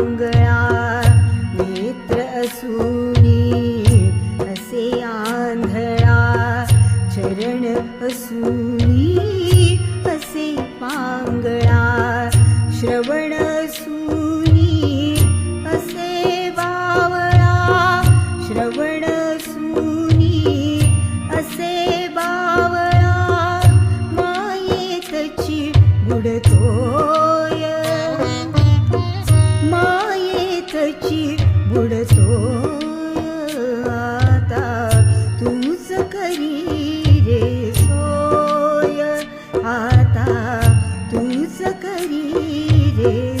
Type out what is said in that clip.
पांगळा बुडतो. आता तूच करी रे सोय. आता तूच करी रे